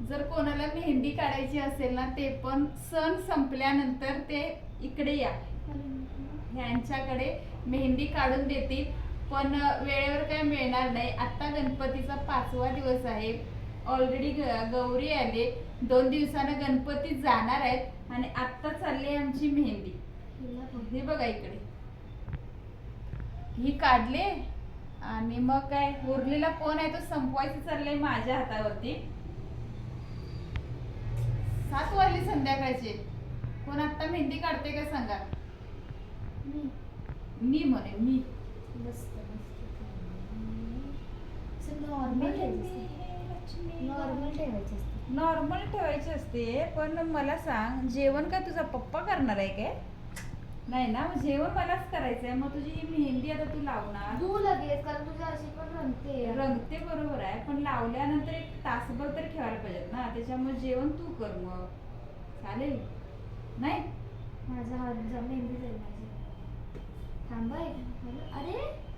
जर कोणाला मेहंदी काढायची असेल ना ते पण सण संपल्यानंतर ते इकडे या. ह्यांच्याकडे मेहंदी काढून देतील. पण वेळेवर काय मिळणार नाही. आता गणपतीचा पाचवा दिवस आहे. ऑलरेडी गौरी आले. दोन दिवसानं गणपती जाणार आहेत. आणि आत्ता चालली आमची मेहंदी. हे बघा इकडे. ही काढले. आणि मग काय? उरलेला कोण आहे तो संपवायचं चाललंय माझ्या हातावरती. सात वाजले संध्याकाळचे. कोण आता मेहंदी काढते का सांगा? मी. म्हणे मी. नॉर्मल नॉर्मल ठेवायचे असते. नॉर्मल ठेवायची असते. पण मला सांग जेवण काय तुझा पप्पा करणार आहे काय? नाही ना मग जेवण मलाच करायचंय. मग तुझी ही मेहंदी आता तू लावणार. तू लगेच कारण तुझी अशी पण रंगते. रंगते बरोबर आहे पण लावल्यानंतर एक तासभर तरी ठेवायला पाहिजेत ना त्याच्यामुळे जेवण तू कर मग. चालेल? नाही? माझा हात जा मेहंदी जाईल माझी. थांबा एक मिनिट. अरे!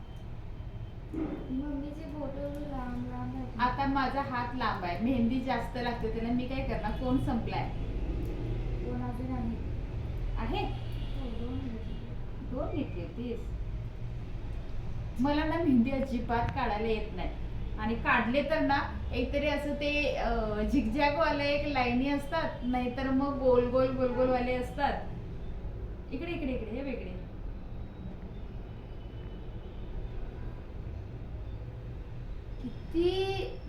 मम्मीचे बोट लांब लांब आहेत. आता माझा हात लांब आहे. मेहंदी जास्त लागते त्याला मी काय करणार? कोण संपलाय? दोन अजून आहे? आहे? हो, दोन आहेत. दोन घेतली तीस. मला ना मेहंदी अजिबात काढायला येत नाही. आणि काढले तर ना एकतरी असं ते झिकझॅक वाले एक लाईनी असतात नाहीतर मग गोल गोल गोल गोल वाले असतात. इकडे इकडे इकडे हे वेगळे. किती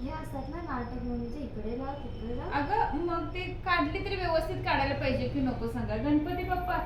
हे असतात ना नाटक मम्मीचे इकडे लाव तिकडे लाव. अगं मग ते काढली तरी व्यवस्थित काढायला पाहिजे की नको सांगा. गणपती बाप्पा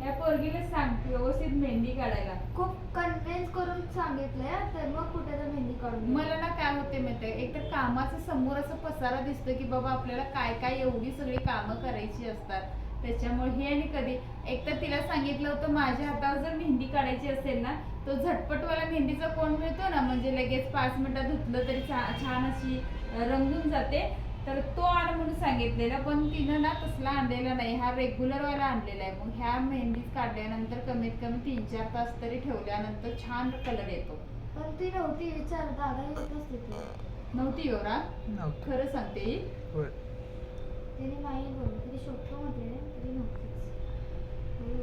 या पोरगीला सांग व्यवस्थित मेहंदी काढायला. खूप कन्व्हिन्स करून सांगितलंय तर मग कुठे तर मेहंदी काढून. मला ना काय होते माहिती एक तर कामाचं समोर असं पसारा दिसतो की बाबा आपल्याला काय काय एवढी सगळी कामं करायची असतात. त्याच्यामुळे हे आणि कधी एक तर तिला सांगितलं होतं माझ्या हातावर जर मेहंदी काढायची असेल ना तो झटपटवाला मेहंदीचा कोण मिळतो ना? म्हणजे लगेच पाच मिनिटात धुतलं तरी छा- छान अशी रंगून जाते. तर तो आण म्हणून सांगितलेला पण तिनं ना तसला आणलेला नाही. हा रेग्युलर वाला आणलेला आहे. मग ह्या मेहंदीत काढल्यानंतर कमीत कमी तीन चार तास तरी ठेवल्यानंतर छान कलर येतो. पण ती नव्हती विचार दादा येतच तिथे नव्हती एवढा नव्हतं. खरं सांगते. ही. होय. तिने नाही बोलली. शोधतो म्हटले तरी नव्हतीच.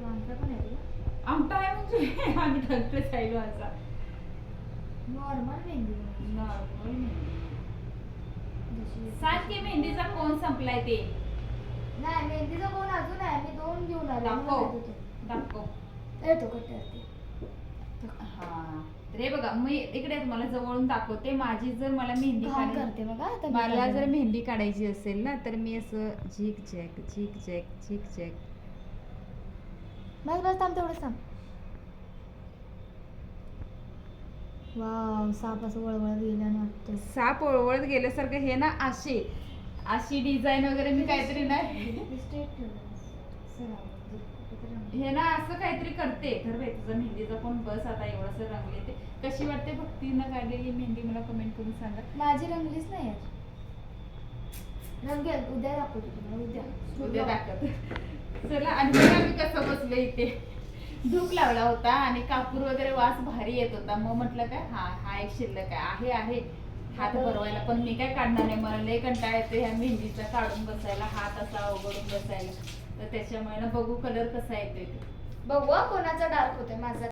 वांका पण आहे आमटा आहे म्हणजे? आम्ही वाचा नॉर्मल मेहंदी. नॉर्मल मेहंदी. सांग की मेहंदीचा कोण संपलाय ते? नाही मेहंदीचा कोण अजून आहे? मी दोन घेऊन आले. मला दाखव. दाखव येतो कट्ट्यावरती हा. तर हे बघा मी इकडे तुम्हाला जवळून दाखवते. माझी जर मला मेहंदी काढायची करते बघा आता मी मला जर. मेहंदी काढायची असेल ना तर मी असं झिक झॅक झिक झॅक झिक झॅक. बस बस थांब तेवढंच थांब. वाव साप असं वळवळत गेल्यानं वाटतं. साप ओळवळत गेल्यासारखं हे ना अशी अशी डिझाईन वगैरे मी काहीतरी ना. हे ना असं काहीतरी करते. ठरवे तुझं मेहंदीचा पण बस आता एवढंसं रंगले ते. कशी वाटते भक्तीनं काढलेली मेहंदी मला कमेंट करून सांगा. माझी रंगलीच नाही यार रंगेल उद्या दाखवते तुम्हाला उद्या. उद्या दाखवत. चला आणि बघा मी कसं बसलो इथे. धूप लावला होता आणि कापूर वगैरे वास भारी येत होता. मग म्हटलं काय हा हा एक शिल्लक आहे आहे आहे. हात भरवायला पण मी काय काढणार नाही मला लय कंटाळा येतो ह्या मेहंदीचा काढून बसायला हात असा अवघडून बसायला. तर त्याच्यामुळे ना बघू कलर कसा येतोय बघू हा कोणाचा डार्क होतोय माझा.